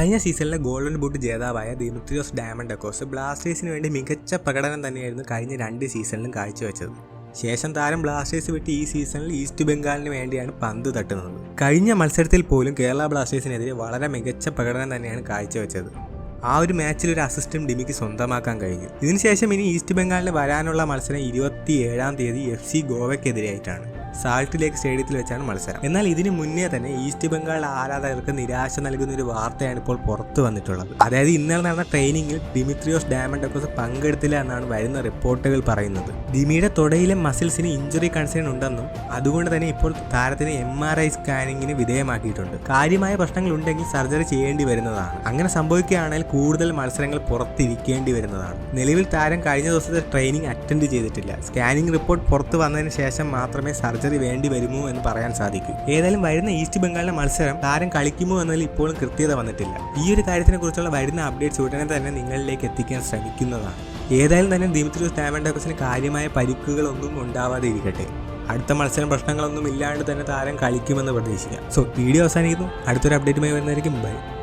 കഴിഞ്ഞ സീസണിലെ golden boot ജേതാവായ ദിമിത്രിയോസ് ഡയമണ്ട് അക്കോസ് ബ്ലാസ്റ്റേഴ്സിന് വേണ്ടി മികച്ച പ്രകടനം തന്നെയായിരുന്നു കഴിഞ്ഞ രണ്ട് സീസണിലും കാഴ്ചവെച്ചത്. ശേഷം താരം ബ്ലാസ്റ്റേഴ്സ് വിട്ട് ഈ സീസണിൽ ഈസ്റ്റ് ബംഗാളിന് വേണ്ടിയാണ് പന്ത് തട്ടുന്നത്. കഴിഞ്ഞ മത്സരത്തിൽ പോലും കേരള ബ്ലാസ്റ്റേഴ്സിനെതിരെ വളരെ മികച്ച പ്രകടനം തന്നെയാണ് കാഴ്ചവെച്ചത്. ആ ഒരു മാച്ചിൽ ഒരു അസിസ്റ്റും ഡിമിക്ക് സ്വന്തമാക്കാൻ കഴിഞ്ഞു. ഇതിനുശേഷം ഇനി ഈസ്റ്റ് ബംഗാളിന് വരാനുള്ള മത്സരം ഇരുപത്തി ഏഴാം തീയതി എഫ് സി ഗോവയ്ക്കെതിരെയായിട്ടാണ്. സാൾട്ട് ലേക്ക് സ്റ്റേഡിയത്തിൽ വെച്ചാണ് മത്സരം. എന്നാൽ ഇതിന് മുന്നേ തന്നെ ഈസ്റ്റ് ബംഗാൾ ആരാധകർക്ക് നിരാശ നൽകുന്ന ഒരു വാർത്തയാണ് ഇപ്പോൾ പുറത്തു വന്നിട്ടുള്ളത്. അതായത് ഇന്നലെ നടന്ന ട്രെയിനിങ്ങിൽ ഡിമിത്രിയോസ് ഡയമണ്ടോക്കോസ് പങ്കെടുത്തില്ല എന്നാണ് വരുന്ന റിപ്പോർട്ടുകൾ പറയുന്നത്. ഡിമിയുടെ തൊടയിലെ മസിൽസിന് ഇഞ്ചുറി കൺസേൺ ഉണ്ടെന്നും അതുകൊണ്ട് തന്നെ ഇപ്പോൾ താരത്തിന് എം ആർ ഐ സ്കാനിങ്ങിന് വിധേയമാക്കിയിട്ടുണ്ട്. കാര്യമായ പ്രശ്നങ്ങൾ ഉണ്ടെങ്കിൽ സർജറി ചെയ്യേണ്ടി വരുന്നതാണ്. അങ്ങനെ സംഭവിക്കുകയാണെങ്കിൽ കൂടുതൽ മത്സരങ്ങൾ പുറത്തിരിക്കേണ്ടി വരുന്നതാണ്. നിലവിൽ താരം കഴിഞ്ഞ ദിവസത്തെ ട്രെയിനിങ് അറ്റൻഡ് ചെയ്തിട്ടില്ല. സ്കാനിംഗ് റിപ്പോർട്ട് പുറത്തു വന്നതിന് ശേഷം മാത്രമേ സർജറി വേണ്ടി വരുമോ എന്ന് പറയാൻ സാധിക്കും. ഏതായാലും വരുന്ന ഈസ്റ്റ് ബംഗാളിലെ മത്സരം താരം കളിക്കുമോ എന്നതിൽ ഇപ്പോഴും കൃത്യത വന്നിട്ടില്ല. ഈ ഒരു കാര്യത്തിനെ കുറിച്ചുള്ള വരുന്ന അപ്ഡേറ്റ്സ് ഉടനെ തന്നെ നിങ്ങളിലേക്ക് എത്തിക്കാൻ ശ്രമിക്കുന്നതാണ്. ഏതായാലും തന്നെ ദിമിത്രിയോസ് ഡയമണ്ടോക്കസിന് കാര്യമായ പരിക്കുകളൊന്നും ഉണ്ടാവാതെ ഇരിക്കട്ടെ. അടുത്ത മത്സരം പ്രശ്നങ്ങളൊന്നും ഇല്ലാണ്ട് തന്നെ താരം കളിക്കുമെന്ന് പ്രതീക്ഷിക്കാം. സോ വീഡിയോ അവസാനിക്കുന്നു. അടുത്തൊരു അപ്ഡേറ്റുമായി വരുന്നതായിരിക്കും. ബൈ